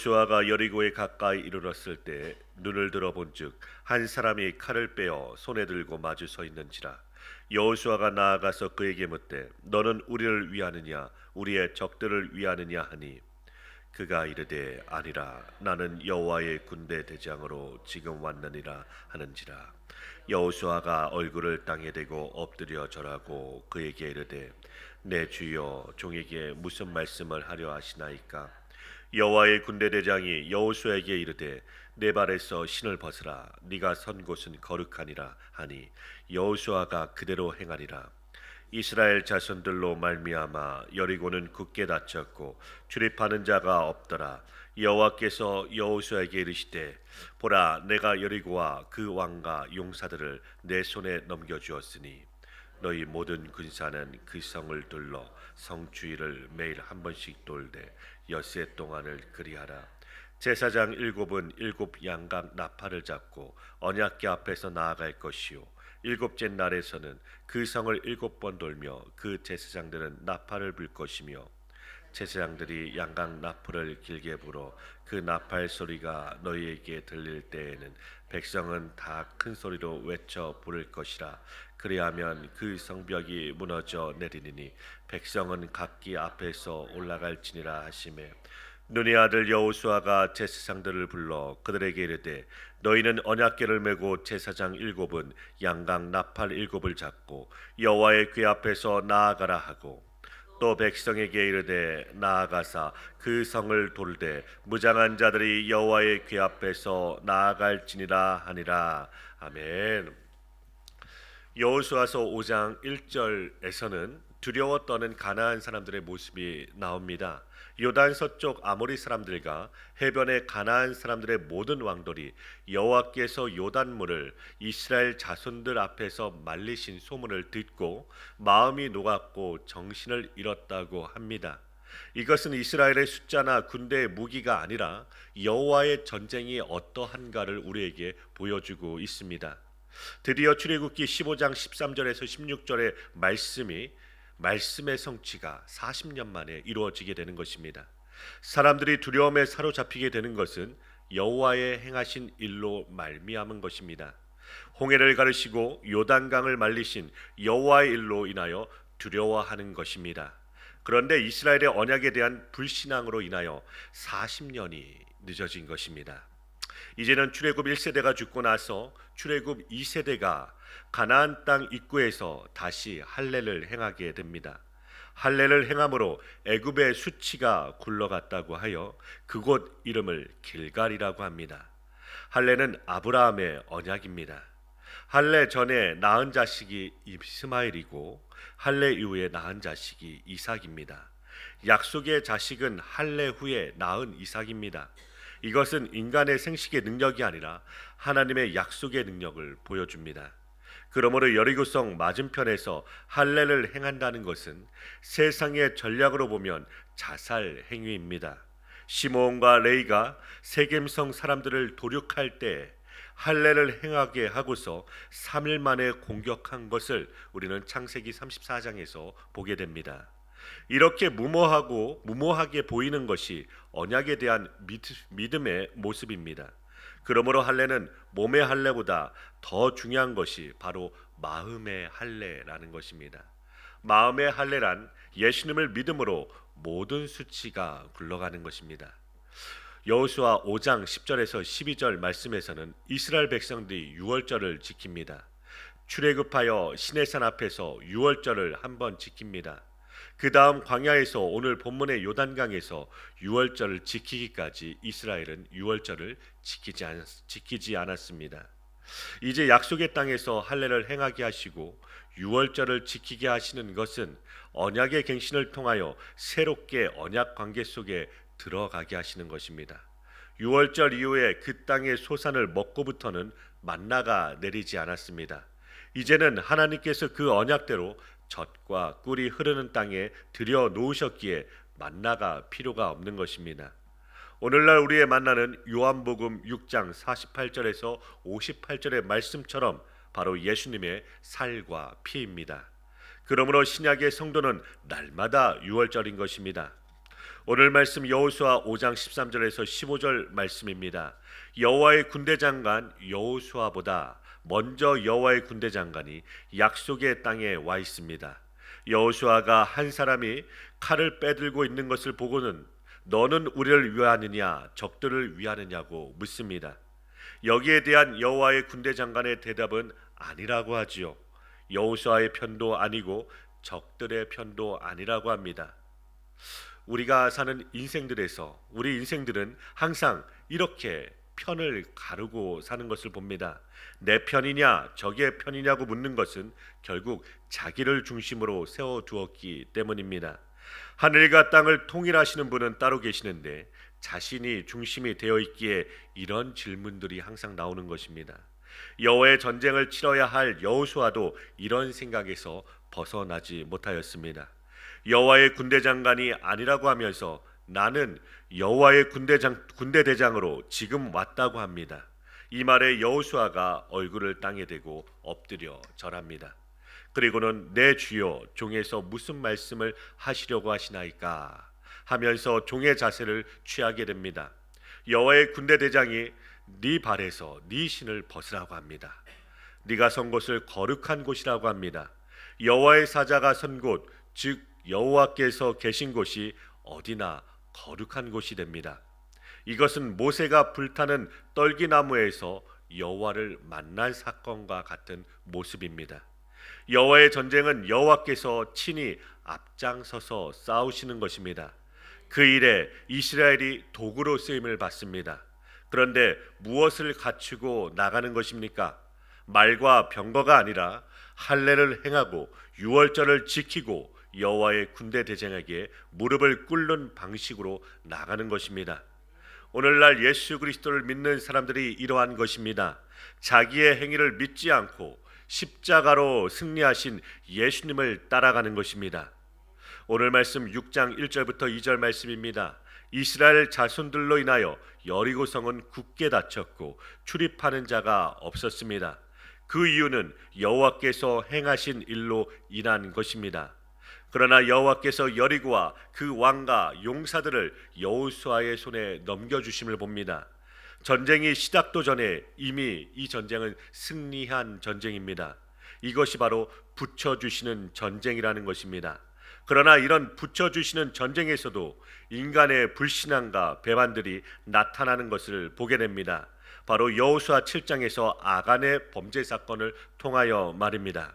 여호수아가 여리고에 가까이 이르렀을 때 눈을 들어본즉 한 사람이 칼을 빼어 손에 들고 마주 서 있는지라. 여호수아가 나아가서 그에게 묻되 너는 우리를 위하느냐? 우리의 적들을 위하느냐 하니? 그가 이르되 아니라 나는 여호와의 군대 대장으로 지금 왔느니라 하는지라. 여호수아가 얼굴을 땅에 대고 엎드려 절하고 그에게 이르되 내 주여 종에게 무슨 말씀을 하려 하시나이까 여호와의 군대 대장이 여호수아에게 이르되 내 발에서 신을 벗으라. 네가 선 곳은 거룩하니라 하니 여호수아가 그대로 행하니라. 이스라엘 자손들로 말미암아 여리고는 굳게 닫혔고 출입하는 자가 없더라. 여호와께서 여호수아에게 이르시되 보라 내가 여리고와 그 왕과 용사들을 내 손에 넘겨 주었으니 너희 모든 군사는 그 성을 둘러 성 주위를 매일 한 번씩 돌되 엿새 동안을 그리하라. 제사장 일곱은 일곱 양각 나팔을 잡고 언약궤 앞에서 나아갈 것이요. 일곱째 날에서는 그 성을 일곱 번 돌며 그 제사장들은 나팔을 불 것이며 제사장들이 양각 나팔을 길게 불어 그 나팔 소리가 너희에게 들릴 때에는 백성은 다 큰 소리로 외쳐 부를 것이라 그리하면 그 성벽이 무너져 내리니 백성은 각기 앞에서 올라갈지니라 하시매 눈의 아들 여호수아가 제사장들을 불러 그들에게 이르되 너희는 언약궤를 메고 제사장 일곱은 양각 나팔 일곱을 잡고 여호와의 궤 앞에서 나아가라 하고 또 백성에게 이르되 나아가사 그 성을 돌되 무장한 자들이 여호와의 궤 앞에서 나아갈지니라 하니라 아멘. 여호수아서 5장 1절에서는 두려워 떠는 가나안 사람들의 모습이 나옵니다. 요단 서쪽 아모리 사람들과 해변의 가나안 사람들의 모든 왕들이 여호와께서 요단물을 이스라엘 자손들 앞에서 말리신 소문을 듣고 마음이 녹았고 정신을 잃었다고 합니다. 이것은 이스라엘의 숫자나 군대의 무기가 아니라 여호와의 전쟁이 어떠한가를 우리에게 보여주고 있습니다. 드디어 출애굽기 15장 13절에서 16절의 말씀이 말씀의 성취가 40년 만에 이루어지게 되는 것입니다. 사람들이 두려움에 사로잡히게 되는 것은 여호와의 행하신 일로 말미암은 것입니다. 홍해를 가르시고 요단강을 말리신 여호와의 일로 인하여 두려워하는 것입니다. 그런데 이스라엘의 언약에 대한 불신앙으로 인하여 40년이 늦어진 것입니다. 이제는 출애굽 1세대가 죽고 나서 출애굽 2세대가 가나안 땅 입구에서 다시 할례를 행하게 됩니다. 할례를 행함으로 애굽의 수치가 굴러갔다고 하여 그곳 이름을 길갈이라고 합니다. 할례는 아브라함의 언약입니다. 할례 전에 낳은 자식이 이스마엘이고 할례 이후에 낳은 자식이 이삭입니다. 약속의 자식은 할례 후에 낳은 이삭입니다. 이것은 인간의 생식의 능력이 아니라 하나님의 약속의 능력을 보여줍니다. 그러므로 여리고성 맞은편에서 할례를 행한다는 것은 세상의 전략으로 보면 자살 행위입니다. 시몬과 레이가 세겜성 사람들을 도륙할 때 할례를 행하게 하고서 3일 만에 공격한 것을 우리는 창세기 34장에서 보게 됩니다. 이렇게 무모하고 무모하게 보이는 것이 언약에 대한 믿음의 모습입니다. 그러므로 할례는 몸의 할례보다 더 중요한 것이 바로 마음의 할례라는 것입니다. 마음의 할례란 예수님을 믿음으로 모든 수치가 굴러가는 것입니다. 여호수아 5장 10절에서 12절 말씀에서는 이스라엘 백성들이 유월절을 지킵니다. 출애굽하여 시내산 앞에서 유월절을 한번 지킵니다. 그 다음 광야에서 오늘 본문의 요단강에서 유월절을 지키기까지 이스라엘은 유월절을 지키지, 않, 지키지 않았습니다. 이제 약속의 땅에서 할례를 행하게 하시고 유월절을 지키게 하시는 것은 언약의 갱신을 통하여 새롭게 언약 관계 속에 들어가게 하시는 것입니다. 유월절 이후에 그 땅의 소산을 먹고부터는 만나가 내리지 않았습니다. 이제는 하나님께서 그 언약대로 젖과 꿀이 흐르는 땅에 들여 놓으셨기에 만나가 필요가 없는 것입니다. 오늘날 우리의 만나는 요한복음 6장 48절에서 58절의 말씀처럼 바로 예수님의 살과 피입니다. 그러므로 신약의 성도는 날마다 유월절인 것입니다. 오늘 말씀 여호수아 5장 13절에서 15절 말씀입니다. 여호와의 군대 장관 여호수아보다 먼저 여호와의 군대 장관이 약속의 땅에 와 있습니다. 여호수아가 한 사람이 칼을 빼들고 있는 것을 보고는 너는 우리를 위하느냐 적들을 위하느냐고 묻습니다. 여기에 대한 여호와의 군대 장관의 대답은 아니라고 하지요. 여호수아의 편도 아니고 적들의 편도 아니라고 합니다. 우리가 사는 인생들에서 우리 인생들은 항상 이렇게 편을 가르고 사는 것을 봅니다. 내 편이냐 적의 편이냐고 묻는 것은 결국 자기를 중심으로 세워 두었기 때문입니다. 하늘과 땅을 통일하시는 분은 따로 계시는데 자신이 중심이 되어 있기에 이런 질문들이 항상 나오는 것입니다. 여호와의 전쟁을 치러야 할 여호수아도 이런 생각에서 벗어나지 못하였습니다. 여호와의 군대 장관이 아니라고 하면서 나는 여호와의 군대 장 군대 대장으로 지금 왔다고 합니다. 이 말에 여호수아가 얼굴을 땅에 대고 엎드려 절합니다. 그리고는 내 주여 종에서 무슨 말씀을 하시려고 하시나이까 하면서 종의 자세를 취하게 됩니다. 여호와의 군대 대장이 네 발에서 네 신을 벗으라고 합니다. 네가 선 곳을 거룩한 곳이라고 합니다. 여호와의 사자가 선 곳, 즉 여호와께서 계신 곳이 어디나 거룩한 곳이 됩니다. 이것은 모세가 불타는 떨기나무에서 여호와를 만날 사건과 같은 모습입니다. 여호와의 전쟁은 여호와께서 친히 앞장서서 싸우시는 것입니다. 그 일에 이스라엘이 도구로 쓰임을 받습니다. 그런데 무엇을 갖추고 나가는 것입니까? 말과 병거가 아니라 할례를 행하고 유월절을 지키고 여호와의 군대 대장에게 무릎을 꿇는 방식으로 나가는 것입니다. 오늘날 예수 그리스도를 믿는 사람들이 이러한 것입니다. 자기의 행위를 믿지 않고 십자가로 승리하신 예수님을 따라가는 것입니다. 오늘 말씀 6장 1절부터 2절 말씀입니다. 이스라엘 자손들로 인하여 여리고성은 굳게 닫혔고 출입하는 자가 없었습니다. 그 이유는 여호와께서 행하신 일로 인한 것입니다. 그러나 여호와께서 여리고와 그 왕과 용사들을 여호수아의 손에 넘겨 주심을 봅니다. 전쟁이 시작도 전에 이미 이 전쟁은 승리한 전쟁입니다. 이것이 바로 붙여 주시는 전쟁이라는 것입니다. 그러나 이런 붙여 주시는 전쟁에서도 인간의 불신앙과 배반들이 나타나는 것을 보게 됩니다. 바로 여호수아 7장에서 아간의 범죄 사건을 통하여 말입니다.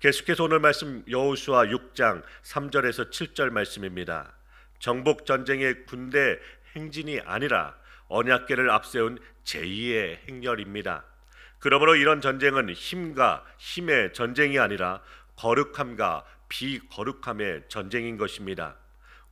계속해서 오늘 말씀 여호수아 6장 3절에서 7절 말씀입니다. 정복 전쟁의 군대 행진이 아니라 언약궤를 앞세운 제2의 행렬입니다. 그러므로 이런 전쟁은 힘과 힘의 전쟁이 아니라 거룩함과 비거룩함의 전쟁인 것입니다.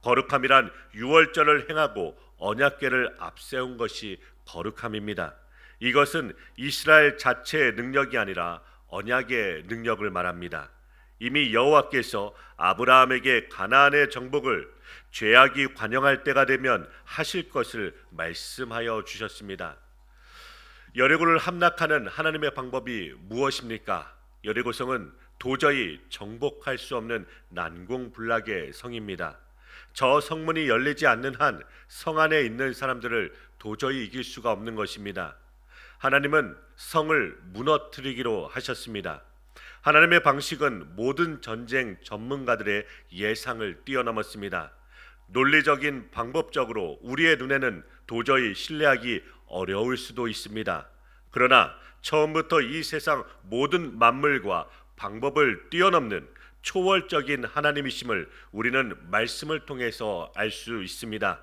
거룩함이란 유월절을 행하고 언약궤를 앞세운 것이 거룩함입니다. 이것은 이스라엘 자체의 능력이 아니라 언약의 능력을 말합니다. 이미 여호와께서 아브라함에게 가나안의 정복을 죄악이 관영할 때가 되면 하실 것을 말씀하여 주셨습니다. 여리고를 함락하는 하나님의 방법이 무엇입니까? 여리고성은 도저히 정복할 수 없는 난공불락의 성입니다. 저 성문이 열리지 않는 한 성 안에 있는 사람들을 도저히 이길 수가 없는 것입니다. 하나님은 성을 무너뜨리기로 하셨습니다. 하나님의 방식은 모든 전쟁 전문가들의 예상을 뛰어넘었습니다. 논리적인 방법적으로 우리의 눈에는 도저히 신뢰하기 어려울 수도 있습니다. 그러나 처음부터 이 세상 모든 만물과 방법을 뛰어넘는 초월적인 하나님이심을 우리는 말씀을 통해서 알 수 있습니다.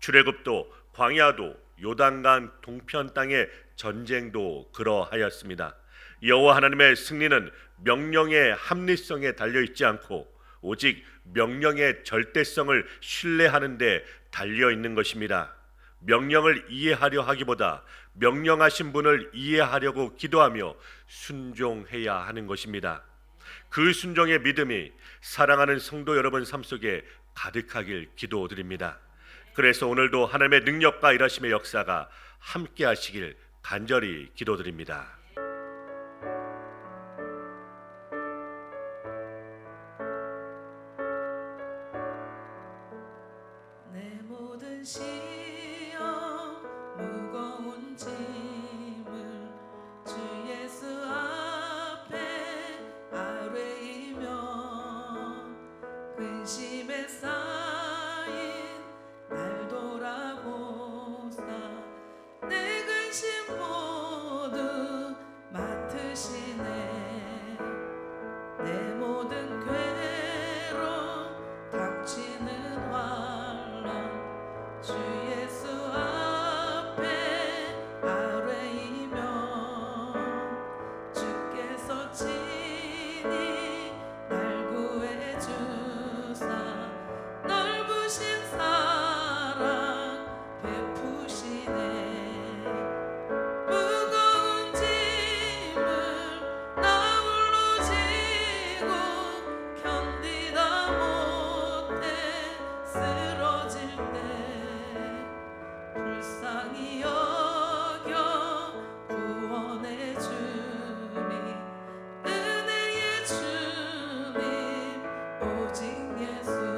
출애굽도 광야도 요단강 동편 땅의 전쟁도 그러하였습니다. 여호와 하나님의 승리는 명령의 합리성에 달려 있지 않고 오직 명령의 절대성을 신뢰하는 데 달려 있는 것입니다. 명령을 이해하려 하기보다 명령하신 분을 이해하려고 기도하며 순종해야 하는 것입니다. 그 순종의 믿음이 사랑하는 성도 여러분 삶 속에 가득하길 기도드립니다. 그래서 오늘도 하나님의 능력과 일하심의 역사가 함께 하시길 간절히 기도드립니다. 시 오